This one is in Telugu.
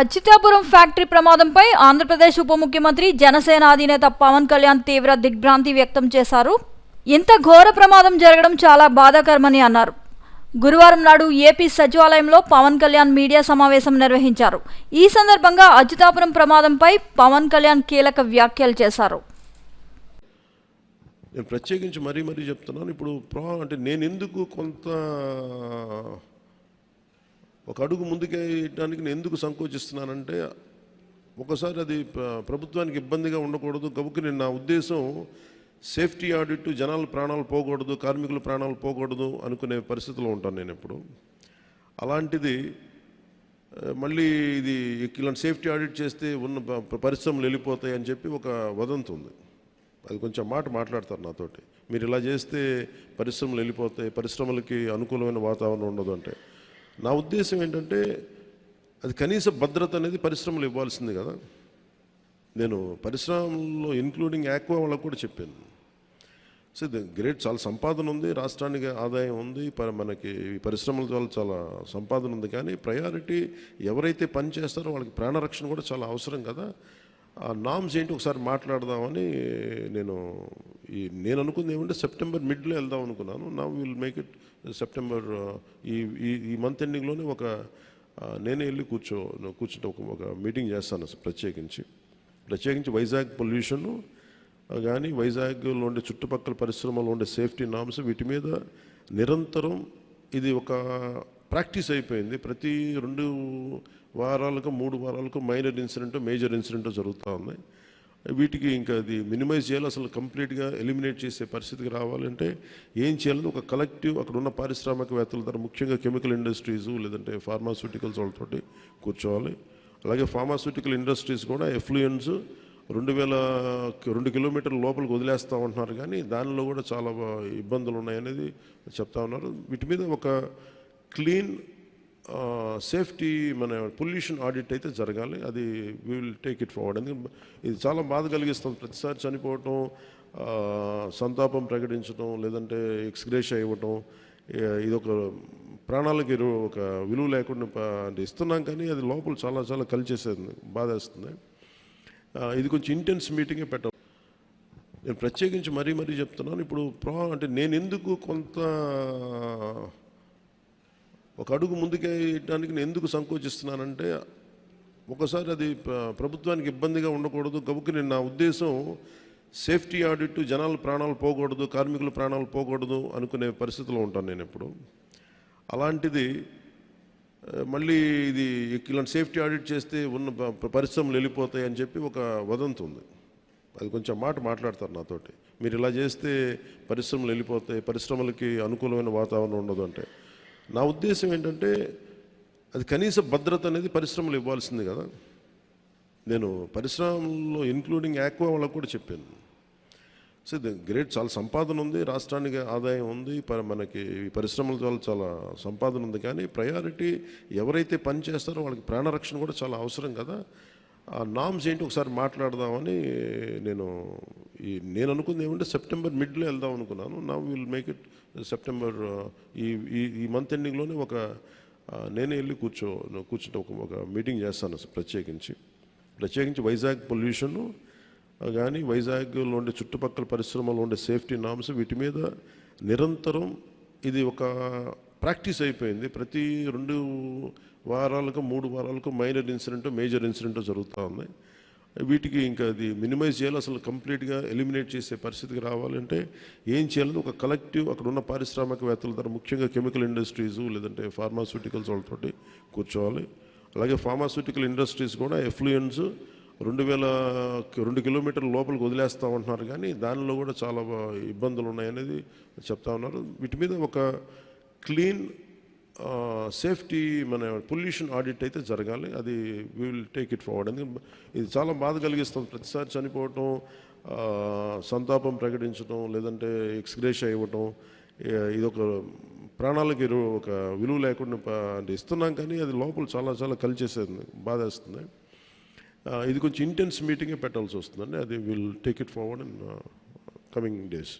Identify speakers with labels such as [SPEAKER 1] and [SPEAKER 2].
[SPEAKER 1] అచ్యుతాపురం ఫ్యాక్టరీ ప్రమాదంపై ఆంధ్రప్రదేశ్ ఉప ముఖ్యమంత్రి జనసేన అధినేత పవన్ కళ్యాణ్ తీవ్ర దిగ్భ్రాంతి వ్యక్తం చేశారు. ఇంత ఘోర ప్రమాదం జరగడం చాలా బాధాకరమని అన్నారు. గురువారం నాడు ఏపీ సచివాలయంలో పవన్ కళ్యాణ్ మీడియా సమావేశం నిర్వహించారు. ఈ సందర్భంగా అచ్యుతాపురం ప్రమాదంపై పవన్ కళ్యాణ్ కీలక వ్యాఖ్యలు చేశారు.
[SPEAKER 2] నేను ప్రత్యేకించి మరీ మరీ చెప్తున్నాను. ఇప్పుడు అంటే నేను ఎందుకు కొంత ఒక అడుగు ముందుకేయడానికి నేను ఎందుకు సంకోచిస్తున్నానంటే ఒకసారి అది ప్రభుత్వానికి ఇబ్బందిగా ఉండకూడదు. గబుక్కి నేను నా ఉద్దేశం సేఫ్టీ ఆడిట్ జనాల ప్రాణాలు పోకూడదు కార్మికుల ప్రాణాలు పోకూడదు అనుకునే పరిస్థితిలో ఉంటాను నేను ఎప్పుడు. అలాంటిది మళ్ళీ ఇది ఇలాంటి సేఫ్టీ ఆడిట్ చేస్తే ఉన్న పరిశ్రమలు వెళ్ళిపోతాయి అని చెప్పి ఒక వదంతి ఉంది. అది కొంచెం మాట మాట్లాడతారు నాతోటి. మీరు ఇలా చేస్తే పరిశ్రమలు వెళ్ళిపోతాయి పరిశ్రమలకి అనుకూలమైన వాతావరణం ఉండదు అంటే. నా ఉద్దేశం ఏంటంటే అది కనీస భద్రత అనేది పరిశ్రమలు ఇవ్వాల్సింది కదా. నేను పరిశ్రమల్లో ఇన్క్లూడింగ్ యాక్వా వాళ్ళకు కూడా చెప్పాను. సో గ్రేట్ చాలా సంపాదన ఉంది రాష్ట్రానికి ఆదాయం ఉంది ప- మనకి ఈ పరిశ్రమల ద్వారా చాలా సంపాదన ఉంది. కానీ ప్రయారిటీ ఎవరైతే పని చేస్తారో వాళ్ళకి ప్రాణరక్షణ కూడా చాలా అవసరం కదా. ఆ నామ్స్ ఏంటి ఒకసారి మాట్లాడదామని నేను ఈ నేను అనుకుంది ఏమంటే సెప్టెంబర్ మిడ్లో వెళ్దాం అనుకున్నాను. నా విల్ మేక్ ఇట్ సెప్టెంబర్ ఈ ఈ మంత్ ఎండింగ్లోనే ఒక నేనే వెళ్ళి కూర్చో కూర్చుంటే ఒక ఒక మీటింగ్ చేస్తాను ప్రత్యేకించి. ప్రత్యేకించి వైజాగ్ పొల్యూషన్ కానీ వైజాగ్లో ఉండే చుట్టుపక్కల పరిశ్రమలో ఉండే సేఫ్టీ నామ్స్ వీటి మీద నిరంతరం ఇది ఒక ప్రాక్టీస్ అయిపోయింది. ప్రతి రెండు వారాలకు మూడు వారాలకు మైనర్ ఇన్సిడెంట్ మేజర్ ఇన్సిడెంట్ జరుగుతూ ఉన్నాయి. వీటికి ఇంకా అది మినిమైజ్ చేయాలి. అసలు కంప్లీట్గా ఎలిమినేట్ చేసే పరిస్థితికి రావాలంటే ఏం చేయాలని ఒక కలెక్టివ్ అక్కడ ఉన్న పారిశ్రామికవేత్తల ద్వారా ముఖ్యంగా కెమికల్ ఇండస్ట్రీస్ లేదంటే ఫార్మాస్యూటికల్స్ వాళ్ళతోటి కూర్చోవాలి. అలాగే ఫార్మాస్యూటికల్ ఇండస్ట్రీస్ కూడా ఎఫ్లూయన్స్ రెండు వేల రెండు కిలోమీటర్ల లోపలికి వదిలేస్తూ ఉంటున్నారు. కానీ దానిలో కూడా చాలా ఇబ్బందులు ఉన్నాయనేది చెప్తా ఉన్నారు. వీటి మీద ఒక క్లీన్ సేఫ్టీ మన పొల్యూషన్ ఆడిట్ అయితే జరగాలి. అది we will take it forward ఎందుకంటే ఇది చాలా బాధ కలిగిస్తుంది. ప్రతిసారి చనిపోవటం సంతాపం ప్రకటించడం లేదంటే ఎక్స్గ్రేష్ ఇవ్వటం ఇది ఒక ప్రాణాలకి ఒక విలువ లేకుండా అంటే ఇస్తున్నాం కానీ అది లోపల చాలా చాలా కలిచేసేది బాధేస్తుంది. ఇది కొంచెం ఇంటెన్స్ మీటింగే పెట్టాలి నేను ప్రత్యేకించి మరీ మరీ చెప్తున్నాను. ఇప్పుడు ప్రా అంటే నేను ఎందుకు కొంత ఒక అడుగు ముందుకేయడానికి నేను ఎందుకు సంకోచిస్తున్నానంటే ఒకసారి అది ప్రభుత్వానికి ఇబ్బందిగా ఉండకూడదు. గబుక్కి నేను నా ఉద్దేశం సేఫ్టీ ఆడిట్ జనాల ప్రాణాలు పోకూడదు కార్మికుల ప్రాణాలు పోకూడదు అనుకునే పరిస్థితిలో ఉంటాను నేను ఎప్పుడు. అలాంటిది మళ్ళీ ఇది ఇలాంటి సేఫ్టీ ఆడిట్ చేస్తే ఉన్న పరిశ్రమలు వెళ్ళిపోతాయి అని చెప్పి ఒక వదంతి ఉంది. అది కొంచెం మాట మాట్లాడతారు నాతోటి. మీరు ఇలా చేస్తే పరిశ్రమలు వెళ్ళిపోతాయి పరిశ్రమలకి అనుకూలమైన వాతావరణం ఉండదు అంటే. నా ఉద్దేశం ఏంటంటే అది కనీస భద్రత అనేది పరిశ్రమలు ఇవ్వాల్సింది కదా. నేను పరిశ్రమల్లో ఇన్క్లూడింగ్ యాక్వా వాళ్ళకు కూడా చెప్పాను. సో గ్రేట్ చాలా సంపాదన ఉంది రాష్ట్రానికి ఆదాయం ఉంది ప- మనకి ఈ పరిశ్రమల చాలా సంపాదన ఉంది. కానీ ప్రయారిటీ ఎవరైతే పని చేస్తారో వాళ్ళకి ప్రాణరక్షణ కూడా చాలా అవసరం కదా. ఆ నామ్స్ ఏంటి ఒకసారి మాట్లాడదామని నేను ఈ నేను అనుకుంది ఏమంటే సెప్టెంబర్ మిడ్లో వెళ్దాం అనుకున్నాను. నా విల్ మేక్ ఇట్ సెప్టెంబర్ ఈ ఈ మంత్ ఎండింగ్లోనే ఒక నేనే వెళ్ళి కూర్చో కూర్చుంటే ఒక ఒక మీటింగ్ చేస్తాను ప్రత్యేకించి. ప్రత్యేకించి వైజాగ్ పొల్యూషన్ కానీ వైజాగ్లో ఉండే చుట్టుపక్కల పరిశ్రమలో ఉండే సేఫ్టీ నామ్స్ వీటి మీద నిరంతరం ఇది ఒక ప్రాక్టీస్ అయిపోయింది. ప్రతి రెండు వారాలకు మూడు వారాలకు మైనర్ ఇన్సిడెంట్ మేజర్ ఇన్సిడెంట్ జరుగుతూ ఉన్నాయి. వీటికి ఇంకా అది మినిమైజ్ చేయాలి. అసలు కంప్లీట్గా ఎలిమినేట్ చేసే పరిస్థితికి రావాలంటే ఏం చేయాలని ఒక కలెక్టివ్ అక్కడ ఉన్న పారిశ్రామికవేత్తల ద్వారా ముఖ్యంగా కెమికల్ ఇండస్ట్రీస్ లేదంటే ఫార్మాస్యూటికల్స్ వాళ్ళతోటి కూర్చోవాలి. అలాగే ఫార్మాస్యూటికల్ ఇండస్ట్రీస్ కూడా ఎఫ్లూయన్స్ రెండు వేల రెండు కిలోమీటర్ల లోపలికి వదిలేస్తూ ఉంటున్నారు కానీ దానిలో కూడా చాలా ఇబ్బందులు ఉన్నాయనేది చెప్తా ఉన్నారు. వీటి మీద ఒక క్లీన్ సేఫ్టీ మన పొల్యూషన్ ఆడిట్ అయితే జరగాలి. అది we will take it forward ఎందుకంటే ఇది చాలా బాధ కలిగిస్తుంది. ప్రతిసారి చనిపోవటం సంతాపం ప్రకటించడం లేదంటే ఎక్స్గ్రేష్ ఇవ్వటం ఇది ఒక ప్రాణాలకి ఒక విలువ లేకుండా అంటే ఇస్తున్నాం కానీ అది లోపల చాలా చాలా కలిచేసేది బాధేస్తుంది. ఇది కొంచెం ఇంటెన్స్ మీటింగే పెట్టాల్సి వస్తుందండి. అది will take it forward in coming days